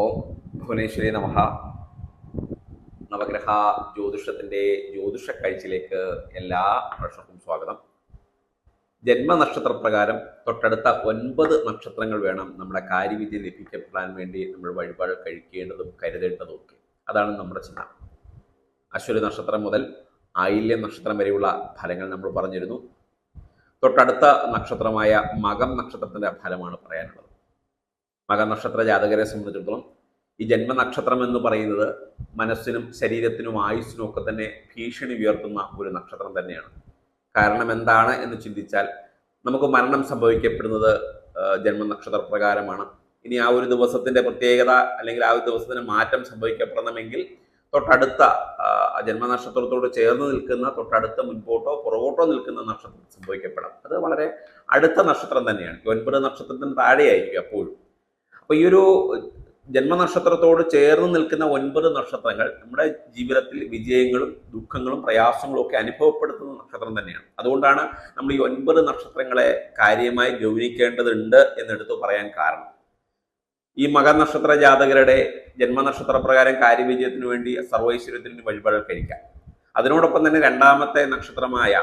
പരമേശ്വരി നമഹ നവഗ്രഹ ജ്യോതിഷത്തിന്റെ ജ്യോതിഷ കാഴ്ചയിലേക്ക് എല്ലാ പ്രശ്നർക്കും സ്വാഗതം. ജന്മനക്ഷത്ര പ്രകാരം തൊട്ടടുത്ത ഒൻപത് നക്ഷത്രങ്ങൾ വേണം നമ്മുടെ കാര്യവിധി ലഭിക്കപ്പെടാൻ വേണ്ടി നമ്മൾ വഴിപാട് കഴിക്കേണ്ടതും കരുതേണ്ടതും ഒക്കെ അതാണ് നമ്മുടെ ചിന്ത. അശ്വതി നക്ഷത്രം മുതൽ ആയില്യ നക്ഷത്രം വരെയുള്ള ഫലങ്ങൾ നമ്മൾ പറഞ്ഞിരുന്നു. തൊട്ടടുത്ത നക്ഷത്രമായ മകം നക്ഷത്രത്തിന്റെ ഫലമാണ് പറയാനുള്ളത്. മകനക്ഷത്ര ജാതകരെ സംബന്ധിച്ചിടത്തോളം ഈ ജന്മനക്ഷത്രം എന്ന് പറയുന്നത് മനസ്സിനും ശരീരത്തിനും ആയുസ്സിനും ഒക്കെ തന്നെ ഭീഷണി ഉയർത്തുന്ന ഒരു നക്ഷത്രം തന്നെയാണ്. കാരണം എന്താണ് എന്ന് ചിന്തിച്ചാൽ നമുക്ക് മരണം സംഭവിക്കപ്പെടുന്നത് ജന്മനക്ഷത്ര പ്രകാരമാണ് ഇനി ആ ഒരു ദിവസത്തിന്റെ പ്രത്യേകത അല്ലെങ്കിൽ ആ ഒരു ദിവസത്തിന് മാറ്റം സംഭവിക്കപ്പെടണമെങ്കിൽ തൊട്ടടുത്ത ജന്മനക്ഷത്രത്തോട് ചേർന്ന് നിൽക്കുന്ന തൊട്ടടുത്ത മുൻപോട്ടോ പുറകോട്ടോ നിൽക്കുന്ന നക്ഷത്രം സംഭവിക്കപ്പെടാം. അത് വളരെ അടുത്ത നക്ഷത്രം തന്നെയാണ്. ഒൻപത് നക്ഷത്രത്തിന് താഴെയായിരിക്കും അപ്പോഴും അപ്പൊ ഈ ഒരു ജന്മനക്ഷത്രത്തോട് ചേർന്ന് നിൽക്കുന്ന ഒൻപത് നക്ഷത്രങ്ങൾ നമ്മുടെ ജീവിതത്തിൽ വിജയങ്ങളും ദുഃഖങ്ങളും പ്രയാസങ്ങളും ഒക്കെ അനുഭവപ്പെടുത്തുന്ന നക്ഷത്രം തന്നെയാണ്. അതുകൊണ്ടാണ് നമ്മൾ ഈ ഒൻപത് നക്ഷത്രങ്ങളെ കാര്യമായി ഗൗനിക്കേണ്ടതുണ്ട് എന്നെടുത്ത് പറയാൻ കാരണം. ഈ മകനക്ഷത്ര ജാതകരുടെ ജന്മനക്ഷത്ര പ്രകാരം കാര്യവിജയത്തിന് വേണ്ടി സർവൈശ്വര്യത്തിന് വഴിപാടുകൾ കഴിക്കാം. അതിനോടൊപ്പം തന്നെ രണ്ടാമത്തെ നക്ഷത്രമായ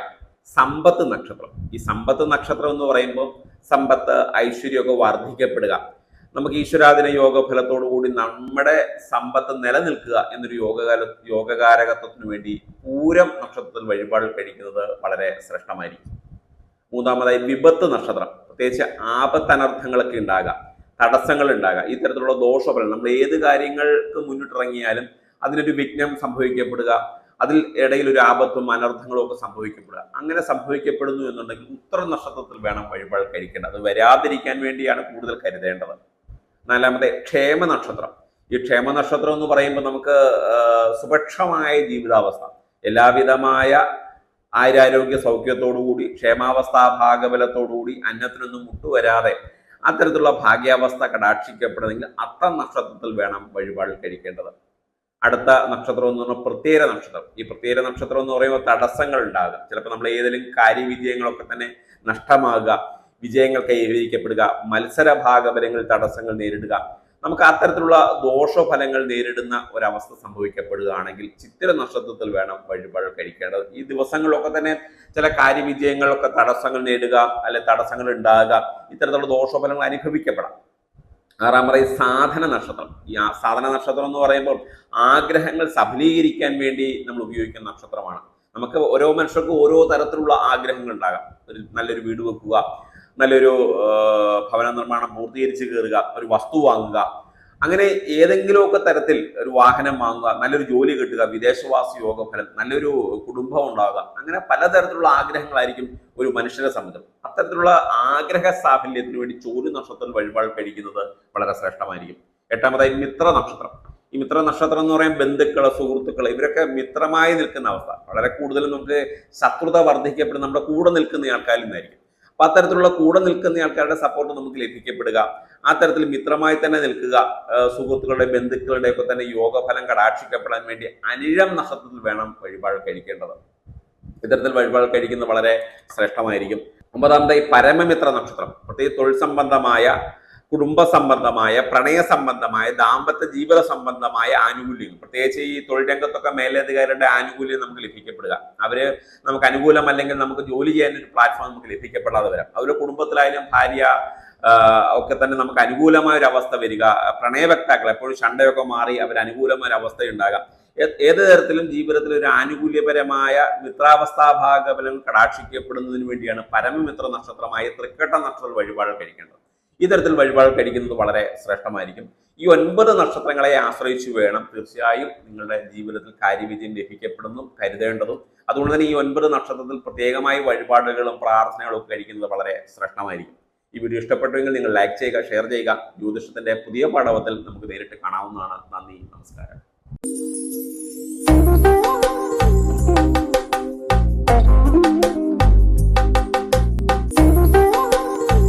സമ്പത്ത് നക്ഷത്രം. ഈ സമ്പത്ത് നക്ഷത്രം എന്ന് പറയുമ്പോൾ സമ്പത്ത് ഐശ്വര്യമൊക്കെ വർദ്ധിക്കപ്പെടുക. നമുക്ക് ഈശ്വരാധീന യോഗ ഫലത്തോടുകൂടി നമ്മുടെ സമ്പത്ത് നിലനിൽക്കുക എന്നൊരു യോഗകാല യോഗകാരകത്വത്തിന് വേണ്ടി പൂരം നക്ഷത്രത്തിൽ വഴിപാട് കഴിക്കുന്നത് വളരെ ശ്രേഷ്ഠമായിരിക്കും. മൂന്നാമതായി വിപത്ത് നക്ഷത്രം. പ്രത്യേകിച്ച് ആപത്തനർത്ഥങ്ങളൊക്കെ ഉണ്ടാകാം തടസ്സങ്ങൾ ഉണ്ടാകാം ഇത്തരത്തിലുള്ള ദോഷഫലം നമ്മൾ ഏത് കാര്യങ്ങൾക്ക് മുന്നിട്ടിറങ്ങിയാലും അതിനൊരു വിഘ്നം സംഭവിക്കപ്പെടുക അതിൽ ഇടയിൽ ഒരു ആപത്തും അനർത്ഥങ്ങളും ഒക്കെ സംഭവിക്കപ്പെടുക. അങ്ങനെ സംഭവിക്കപ്പെടുന്നു എന്നുണ്ടെങ്കിൽ ഉത്തര നക്ഷത്രത്തിൽ വേണം വഴിപാട് കഴിക്കേണ്ടത്. അത് വരാതിരിക്കാൻ വേണ്ടിയാണ് കൂടുതൽ കരുതേണ്ടത്. നാലാമത്തെ ക്ഷേമ നക്ഷത്രം. ഈ ക്ഷേമ നക്ഷത്രം എന്ന് പറയുമ്പോൾ നമുക്ക് സുഭക്ഷമായ ജീവിതാവസ്ഥ. എല്ലാവിധമായ ആയുരാരോഗ്യ സൗഖ്യത്തോടുകൂടി ക്ഷേമാവസ്ഥാ ഭാഗബലത്തോടുകൂടി അന്നത്തിനൊന്നും മുട്ടുവരാതെ അത്തരത്തിലുള്ള ഭാഗ്യാവസ്ഥ കടാക്ഷിക്കപ്പെടുന്നെങ്കിൽ അത്ത നക്ഷത്രത്തിൽ വേണം വഴിപാട് കഴിക്കേണ്ടത്. അടുത്ത നക്ഷത്രം എന്ന് പറഞ്ഞാൽ പ്രത്യേക നക്ഷത്രം. ഈ പ്രത്യേക നക്ഷത്രം എന്ന് പറയുമ്പോൾ തടസ്സങ്ങൾ ഉണ്ടാകുക ചിലപ്പോൾ നമ്മൾ ഏതെങ്കിലും കാര്യവിജയങ്ങളൊക്കെ തന്നെ നഷ്ടമാകുക. വിജയങ്ങൾ കൈവരിക്കപ്പെടുക മത്സര ഭാഗപരങ്ങളിൽ തടസ്സങ്ങൾ നേരിടുക നമുക്ക് അത്തരത്തിലുള്ള ദോഷഫലങ്ങൾ നേരിടുന്ന ഒരവസ്ഥ സംഭവിക്കപ്പെടുകയാണെങ്കിൽ ചിത്തിര നക്ഷത്രത്തിൽ വേണം വഴിപാട് കഴിക്കേണ്ടത്. ഈ ദിവസങ്ങളിലൊക്കെ തന്നെ ചില കാര്യവിജയങ്ങളൊക്കെ തടസ്സങ്ങൾ നേടുക അല്ലെ തടസ്സങ്ങൾ ഉണ്ടാകുക ഇത്തരത്തിലുള്ള ദോഷഫലങ്ങൾ അനുഭവിക്കപ്പെടാം. ആറാമത് സാധന നക്ഷത്രം. ഈ സാധന നക്ഷത്രം എന്ന് പറയുമ്പോൾ ആഗ്രഹങ്ങൾ സഫലീകരിക്കാൻ വേണ്ടി നമ്മൾ ഉപയോഗിക്കുന്ന നക്ഷത്രമാണ്. നമുക്ക് ഓരോ മനുഷ്യർക്കും ഓരോ തരത്തിലുള്ള ആഗ്രഹങ്ങൾ ഉണ്ടാകാം. ഒരു നല്ലൊരു വീട് വെക്കുക നല്ലൊരു ഭവന നിർമ്മാണം പൂർത്തീകരിച്ച് കയറുക ഒരു വസ്തു വാങ്ങുക അങ്ങനെ ഏതെങ്കിലുമൊക്കെ തരത്തിൽ ഒരു വാഹനം വാങ്ങുക നല്ലൊരു ജോലി കിട്ടുക വിദേശവാസ യോഗഫലം നല്ലൊരു കുടുംബം ഉണ്ടാകുക അങ്ങനെ പലതരത്തിലുള്ള ആഗ്രഹങ്ങളായിരിക്കും ഒരു മനുഷ്യനെ സംബന്ധം അത്തരത്തിലുള്ള ആഗ്രഹ സാഫല്യത്തിന് വേണ്ടി ചോദ്യ നക്ഷത്രത്തിൽ വഴിപാട് കഴിക്കുന്നത് വളരെ ശ്രേഷ്ഠമായിരിക്കും. എട്ടാമതായി മിത്ര നക്ഷത്രം. ഈ മിത്ര നക്ഷത്രം എന്ന് പറയാൻ ബന്ധുക്കൾ സുഹൃത്തുക്കൾ ഇവരൊക്കെ മിത്രമായി നിൽക്കുന്ന അവസ്ഥ. വളരെ കൂടുതലും നമുക്ക് ശത്രുത വർദ്ധിക്കപ്പെടുന്ന നമ്മുടെ കൂടെ നിൽക്കുന്ന ആൾക്കാരിൽ നിന്നായിരിക്കും. അപ്പൊ അത്തരത്തിലുള്ള കൂടെ നിൽക്കുന്ന ആൾക്കാരുടെ സപ്പോർട്ട് നമുക്ക് ലഭിക്കപ്പെടുക. ആ തരത്തിൽ മിത്രമായി തന്നെ നിൽക്കുക. സുഹൃത്തുക്കളുടെ ബന്ധുക്കളുടെ ഒക്കെ തന്നെ യോഗഫലം കടാക്ഷിക്കപ്പെടാൻ വേണ്ടി അനിഴം നക്ഷത്രത്തിൽ വേണം വഴിപാട് കഴിക്കേണ്ടത്. ഇത്തരത്തിൽ വഴിപാട് കഴിക്കുന്നത് വളരെ ശ്രേഷ്ഠമായിരിക്കും. ഒമ്പതാമതായി പരമമിത്ര നക്ഷത്രം. പ്രത്യേകിച്ച് തൊഴിൽ സംബന്ധമായ കുടുംബ സംബന്ധമായ പ്രണയ സംബന്ധമായ ദാമ്പത്യ ജീവിത സംബന്ധമായ ആനുകൂല്യങ്ങൾ. പ്രത്യേകിച്ച് ഈ തൊഴിൽ രംഗത്തൊക്കെ മേലധികാരികളുടെ ആനുകൂല്യം നമുക്ക് ലഭിക്കപ്പെടുക. അവർ നമുക്ക് അനുകൂലമല്ലെങ്കിൽ നമുക്ക് ജോലി ചെയ്യാൻ ഒരു പ്ലാറ്റ്ഫോം നമുക്ക് ലഭിക്കപ്പെടാതെ വരാം. അവരുടെ കുടുംബത്തിലായാലും ഭാര്യ ഒക്കെ തന്നെ നമുക്ക് അനുകൂലമായ ഒരു അവസ്ഥ വരിക. പ്രണയവക്താക്കൾ എപ്പോഴും ഷണ്ടയൊക്കെ മാറി അവർ അനുകൂലമായ ഒരു അവസ്ഥ ഉണ്ടാകാം ഏത് തരത്തിലും ജീവിതത്തിൽ ഒരു ആനുകൂല്യപരമായ മിത്രാവസ്ഥാ ഭാഗബലം കടാക്ഷിക്കപ്പെടുന്നതിന് വേണ്ടിയാണ് പരമമിത്ര നക്ഷത്രമായ തൃക്കട്ട നക്ഷത്ര വഴിപാട് കഴിക്കേണ്ടത്. ഈ തരത്തിൽ വഴിപാട് കഴിക്കുന്നത് വളരെ ശ്രേഷ്ഠമായിരിക്കും. ഈ ഒൻപത് നക്ഷത്രങ്ങളെ ആശ്രയിച്ചു വേണം തീർച്ചയായും നിങ്ങളുടെ ജീവിതത്തിൽ കാര്യവിജയം ലഭിക്കപ്പെടുന്നു കരുതേണ്ടതും. അതുകൊണ്ട് തന്നെ ഈ ഒൻപത് നക്ഷത്രത്തിൽ പ്രത്യേകമായി വഴിപാടുകളും പ്രാർത്ഥനകളും ഒക്കെ കഴിക്കുന്നത് വളരെ ശ്രേഷ്ഠമായിരിക്കും. ഈ വീഡിയോ ഇഷ്ടപ്പെട്ടുവെങ്കിൽ നിങ്ങൾ ലൈക്ക് ചെയ്യുക ഷെയർ ചെയ്യുക. ജ്യോതിഷത്തിന്റെ പുതിയ പാഠവത്തിൽ നമുക്ക് നേരിട്ട് കാണാവുന്നതാണ്. നന്ദി നമസ്കാരം.